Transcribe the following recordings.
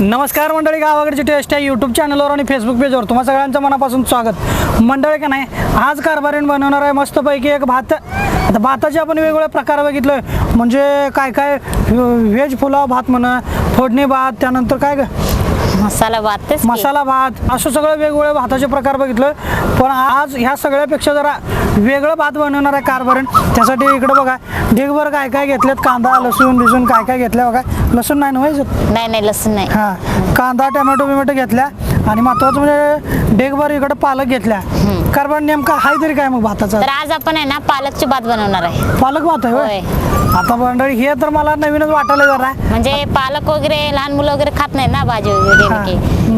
नमस्कार मंडळी गावाकडची टेस्ट आहे यूट्यूब चॅनलवर आणि फेसबुक पेजवर तुम्हा सगळ्यांचं मनापासून स्वागत. मंडळी का नाही आज कारभारीण बनवणार आहे मस्तपैकी एक भात. आता भाताचे आपण वेगवेगळे प्रकार बघितले. म्हणजे काय काय व्हेज पुलाव भात म्हणा फोडणी भात त्यानंतर काय मसाला भात तेच की. मसाला भात असं सगळं वेगवेगळे भाताचे प्रकार बघितलं. पण आज ह्या सगळ्यापेक्षा जरा वेगळं भात बनवणार आहे कारभारण. त्यासाठी इकडं बघा ढिगभर काय काय घेतलेत? कांदा लसूण बिसून काय काय घेतल्या बघा? लसूण नाही ना व्हायचं? नाही नाही लसूण नाही. हा. कांदा टोमॅटो बिमॅटो घेतल्या? आणि महत्वाचं म्हणजे डेगभर इकडे पालक घेतल्या. कारभार नेमका हाय तरी काय मग भाताचा? तर आज आपण आहे ना पालकची भात बनवणार आहे. पालक भात आहे होय? होय. आता मंडळी हे तर मला नवीनच वाटायला जरा. म्हणजे पालक वगैरे लहान मुलं वगैरे खात नाहीत ना भाजी वगैरे हा.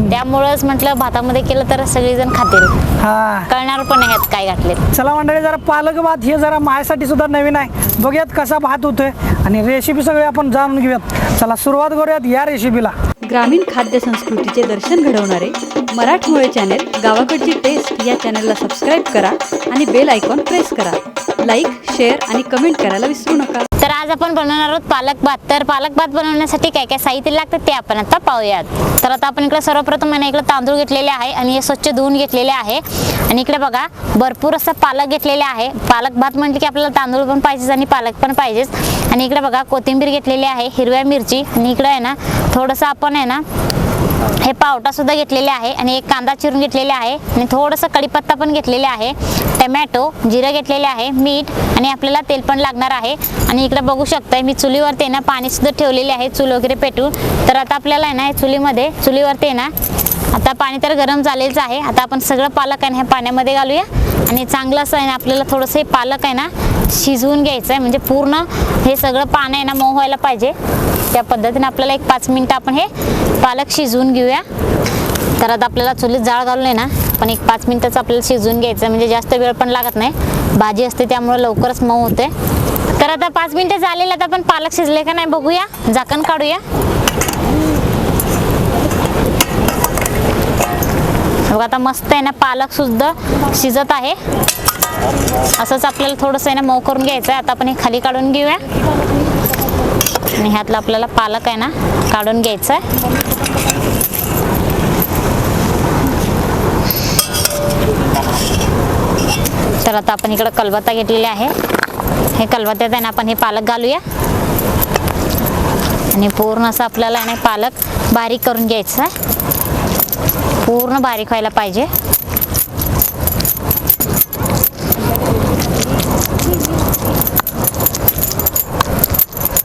त्यामुळंच म्हटलं भातामध्ये केलं तर सगळेजण खातील. हा. कळणार पण नाही ह्यात काय घातले चला मंडळी जरा पालक भात हे जरा माझ्यासाठी सुद्धा नवीन आहे. बघूयात कसा भात होतोय. आणि रेसिपी सगळी आपण जाणून घेऊयात. चला सुरुवात करूयात या रेसिपीला ग्रामीण खाद्य संस्कृतीचे दर्शन घडवणारे मराठमोळे चॅनेल गावाकडची टेस्ट या चॅनलला सबस्क्राईब करा आणि बेल आयकॉन प्रेस करा. लाईक शेअर आणि कमेंट करायला विसरू नका. तर आज आपण बनवणार आहोत पालक भात. तर पालक भात बनवण्यासाठी काय काय साहित्य लागतं ते आपण आता पाहूयात. तर आता आपण इकडे सर्वप्रथम आहे इकडे तांदूळ घेतलेले आहे आणि हे स्वच्छ धुवून घेतलेले आहे. आणि इकडे बघा भरपूर असा पालक घेतलेला आहे. पालक भात म्हटलं की आपल्याला तांदूळ पण पाहिजेच आणि पालक पण पाहिजेच. आणि इकडे बघा कोथिंबीर घेतलेली आहे हिरव्या मिरची. आणि इकडे आहे ना थोडंसं आपण आहे ना हे पावटा सुद्धा घेतलेले आहे आणि एक कांदा चिरून घेतलेले आहे आणि थोडंसं कढीपत्ता पण घेतलेले आहे. टमॅटो जिरं घेतलेले आहे मीठ आणि आपल्याला तेल पण लागणार आहे. आणि इकडे बघू शकताय मी चुलीवरती आहे ना पाणी सुद्धा ठेवलेले आहे चूल वगैरे पेटून. तर आता आपल्याला आहे ना हे चुलीमध्ये चुलीवरती आहे ना आता पाणी तर गरम झालेलंच आहे. आता आपण सगळं पालक आहे ना हे पाण्यामध्ये घालूया. आणि चांगलं असं आहे ना आपल्याला थोडंसं हे पालक आहे ना शिजवून घ्यायचं आहे म्हणजे पूर्ण हे सगळं पाणी आहे ना मऊ व्हायला पाहिजे. त्या पद्धतीने आपल्याला एक पाच मिनटं आपण हे पालक शिजवून घेऊया. तर आता आपल्याला चुलीत जाळ घालून आहे ना पण एक पाच मिनटाचं आपल्याला शिजवून घ्यायचं आहे. म्हणजे जास्त वेळ पण लागत नाही. भाजी असते त्यामुळे लवकरच मऊ होते. तर आता पाच मिनटं झालेले आता आपण पालक शिजले का नाही बघूया. झाकण काढूया. बघा आता मस्त आहे ना पालक सुद्धा शिजत आहे. असंच आपल्याला थोडंसं आहे ना मऊ करून घ्यायचं आहे. आता आपण हे खाली काढून घेऊया. आणि ह्यातलं आपल्याला पालक आहे ना काढून घ्यायचा तर आता आपण इकडं कलबत्ता घेतलेले आहे. हे कलबत्त्यात आहे ना आपण हे पालक घालूया. आणि पूर्ण असं आपल्याला आहे ना पालक बारीक करून घ्यायचं पूर्ण बारीक व्हायला पाहिजे.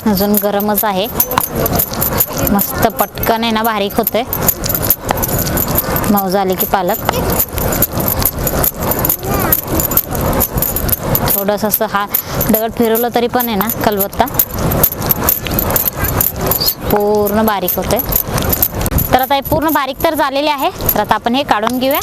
अजून गरमच आहे. मस्त पटकन आहे ना बारीक होते मऊ झाले की पालक. थोडंसं असं हा दगड फिरवलं तरी पण आहे ना कलबत्ता. पूर्ण बारीक होते तर आता हे पूर्ण बारीक तर झालेले आहे. तर आता आपण हे काढून घेऊया.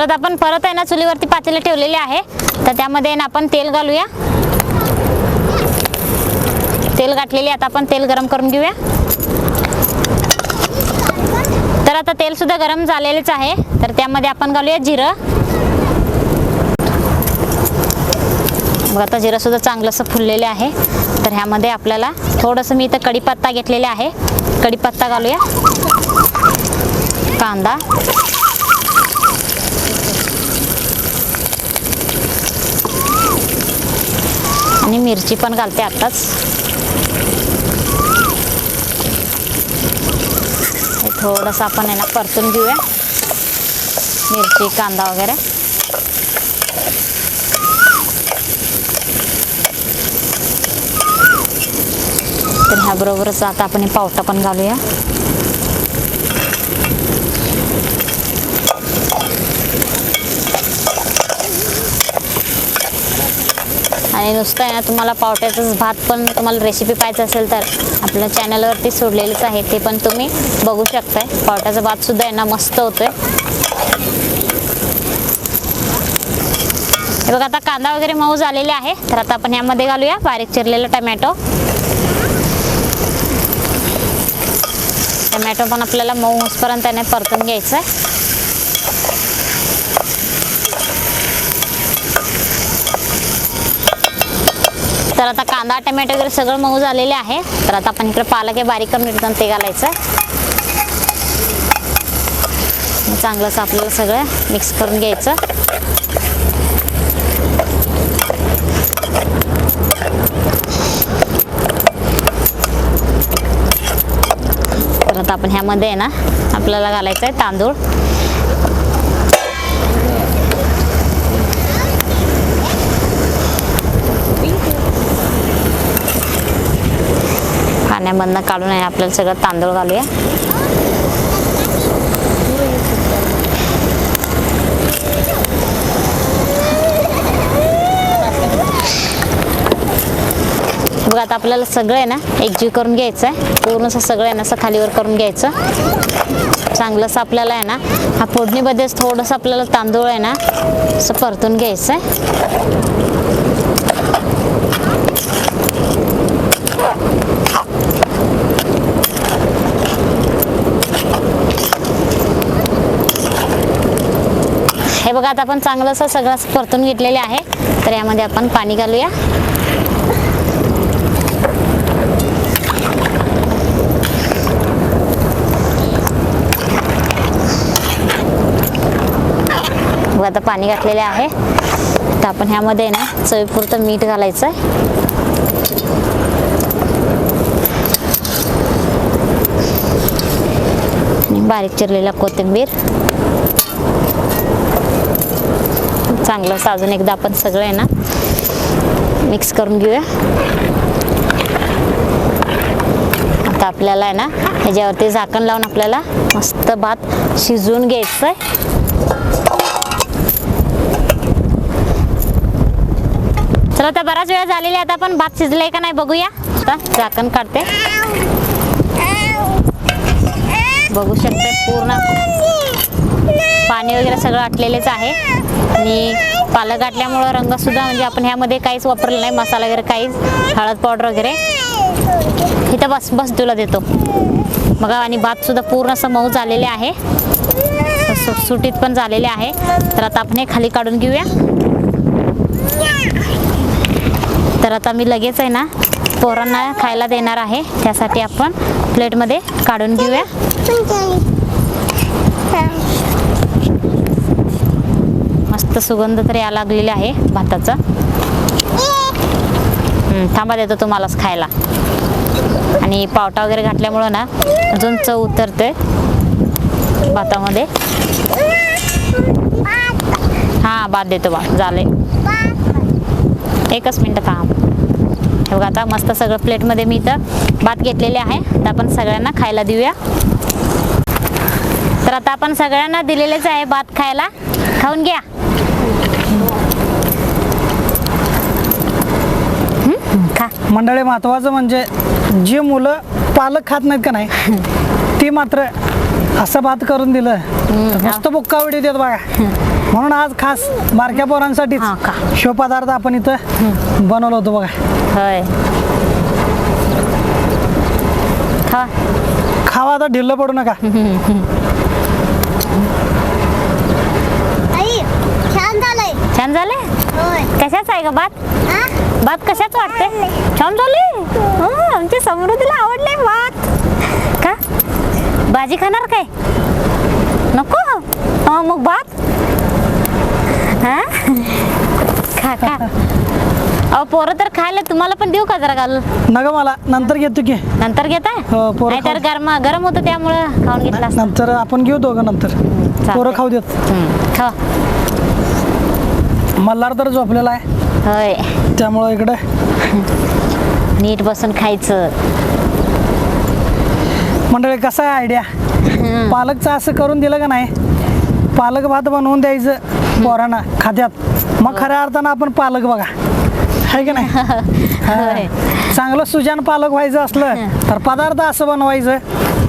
तर आता आपण परत आहे ना चुलीवरती पातेलं ठेवलेले आहे. तर त्यामध्ये ना आपण तेल घालूया. तेल गाठलेले आता आपण तेल गरम करून घेऊया. तर आता तेल सुद्धा गरम झालेलेच आहे. तर त्यामध्ये आपण घालूया जिरं. मग आता जिरं सुद्धा चांगलं असं फुललेले आहे. तर ह्यामध्ये आपल्याला थोडंसं मी इथं कढीपत्ता घेतलेला आहे. कढीपत्ता घालूया. कांदा. आणि मिरची पण घालते आत्ताच थोडंसं आपण आहे ना परतून घेऊया. मिरची कांदा वगैरे. तर ह्याबरोबरच आता आपण हे पावटा पण घालूया. आणि नुसतं आहे ना तुम्हाला पावट्याचंच भात पण तुम्हाला रेसिपी पाहायचं असेल तर आपल्या चॅनलवरती सोडलेलंच आहे ते पण तुम्ही बघू शकताय. पावट्याचा भात सुद्धा आहे ना मस्त होतोय. हे बघा आता कांदा वगैरे मऊ झालेले आहे. तर आता आपण यामध्ये घालूया बारीक चिरलेला टमॅटो. टमॅटो पण आपल्याला मऊ होसपर्यंत त्याने परतून घ्यायचं आहे तर आता कांदा टमॅटो वगैरे सगळं मऊ झालेले आहे. तर आता आपण इकडे पालक हे बारीक करून ते घालायचं. चांगलंच आपल्याला सगळं मिक्स करून घ्यायचं. तर आता आपण ह्यामध्ये आहे ना आपल्याला घालायचं आहे तांदूळ. पाण्यामधनं काढून आहे आपल्याला सगळं तांदूळ घालूया. बघा आता आपल्याला सगळं आहे ना एकजीव करून घ्यायचं आहे पूर्णच असं सगळं आहे ना असं खालीवर करून घ्यायचं. चांगलंसं आपल्याला आहे ना हा फोडणीमध्येच थोडंसं आपल्याला तांदूळ आहे ना असं परतून घ्यायचं आहे हे बघा आता आपण चांगलं असं सगळं परतून घेतलेले आहे. तर यामध्ये आपण पाणी घालूया. आता पाणी घातलेले आहे. तर आपण ह्यामध्ये ना चवीपुरतं मीठ घालायचं आहे बारीक चिरलेला कोथिंबीर. चांगलं असं अजून एकदा आपण सगळं आहे ना मिक्स करून घेऊया. आता आपल्याला आहे ना ह्याच्यावरती झाकण लावून आपल्याला मस्त भात शिजवून घ्यायचं आहे चला तर बराच वेळ झालेला आहे आता आपण भात शिजलाय का नाही बघूया. आता झाकण काढते. बघू शकते पूर्ण. पाणी वगैरे सगळं आटलेलेच आहे. आणि पालक आटल्यामुळं रंग सुद्धा म्हणजे आपण ह्यामध्ये काहीच वापरलं नाही. मसाला वगैरे काहीच हळद पावडर वगैरे. इथं बस बस तुला देतो. बघा आणि भात सुद्धा पूर्ण असं मऊ झालेले आहे. सुटसुटीत पण झालेले आहे. तर आता आपण हे खाली काढून घेऊया. तर आता मी लगेच आहे ना पोरांना खायला देणार आहे. त्यासाठी आपण प्लेटमध्ये काढून घेऊया. मस्त सुगंध तर यायला लागलेला आहे भाताचा. थांबा देतो तुम्हालाच खायला. आणि पावटा वगैरे घातल्यामुळं ना अजून चव उतरते भातामध्ये. हां भात देतो बा झाले एकच मिनटं थांब. हे बघा आता मस्त सगळं प्लेटमध्ये मी इथं भात घेतलेले आहे. तर आपण सगळ्यांना खायला देऊया. तर आता आपण सगळ्यांना दिलेलेच आहे भात खायला. खाऊन घ्या हम्म, खा मंडळी महत्वाचं म्हणजे जी मुलं पालक खात नाहीत का नाही ती मात्र असं भात करून दिलं. मस्त बुक्कावडी देत बघा. म्हणून आज खास बारक्या पोरांसाठीच हा का? शो पदार्थ आपण इथं बनवलं होतं बघा. होय. खा. खावा आता ढिल्लं पडू नका. आई छान झालंय. छान झाले होय. कशाच आहे का भात? हा? भात कशाच वाटते छान झाले? हो, आमच्या समृद्धीला आवडले भात का? भाजी खाणार काय? नको? हा, मग भात हा? खा खा. अहो पोरं तर खायला तुम्हाला पण देऊ का जरा घालून नका मला नंतर घेतो की. नंतर घेताय हो, पोरं नाहीतर गरम गरम होतं त्यामुळं खाऊन घेतला असतं. नंतर आपण घेऊ दोघं नंतर. पोरं खाऊ देत. हम्म, खा. मल्हार तर झोपलेला आहे. होय. त्यामुळं इकडे? नीट बसून खायचं. मंडळी कसं आहे आयडिया पालकचं असं करून दिलं का नाही? पालक भात बनवून द्यायचं पोरांना खात्यात. मग खऱ्या अर्थानं आपण पालक बघा. आहे की नाही. चांगलं सुजान पालक व्हायचं असलं तर पदार्थ असं बनवायचं.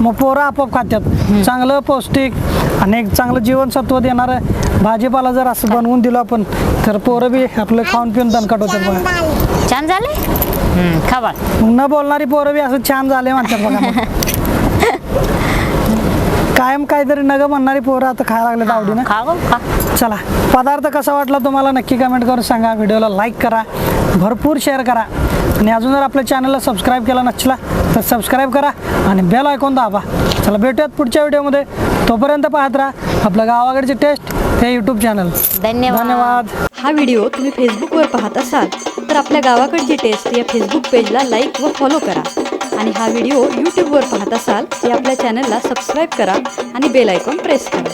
मग पोरं आपोआप खात्यात. चांगलं पौष्टिक आणि एक चांगलं जीवनसत्व देणारं भाजीपाला जर असं बनवून दिलं आपण तर पोरं बी आपलं खाऊन पिऊन दणकट होतात बघा. छान झाले हम्म, खा बाळ मग न बोलणारी पोरं बी असं छान झाले म्हणतात बघा. कायम काहीतरी नग म्हणणारी पोरं आता खायला लागलेत आवडीनं. खा गं, खा. चला पदार्थ कसा वाटला तुम्हाला नक्की कमेंट करून सांगा. व्हिडिओला लाईक करा भरपूर शेअर करा. आणि अजून जर आपल्या चॅनलला सबस्क्राईब केला नसला तर सबस्क्राईब करा आणि बेल ऐकून दाबा. चला भेटूयात पुढच्या व्हिडिओमध्ये तोपर्यंत पाहत राहा आपलं गावाकडची टेस्ट हे यूट्यूब चॅनल धन्यवाद. धन्यवाद. हा व्हिडिओ तुम्ही फेसबुकवर पाहत असाल तर आपल्या गावाकडची टेस्ट या फेसबुक पेजला लाईक व फॉलो करा. आणि हा व्हिडिओ यूट्यूबवर पाहत असाल तर आपल्या चॅनलला सबस्क्राईब करा आणि बेल आयकॉन प्रेस करा.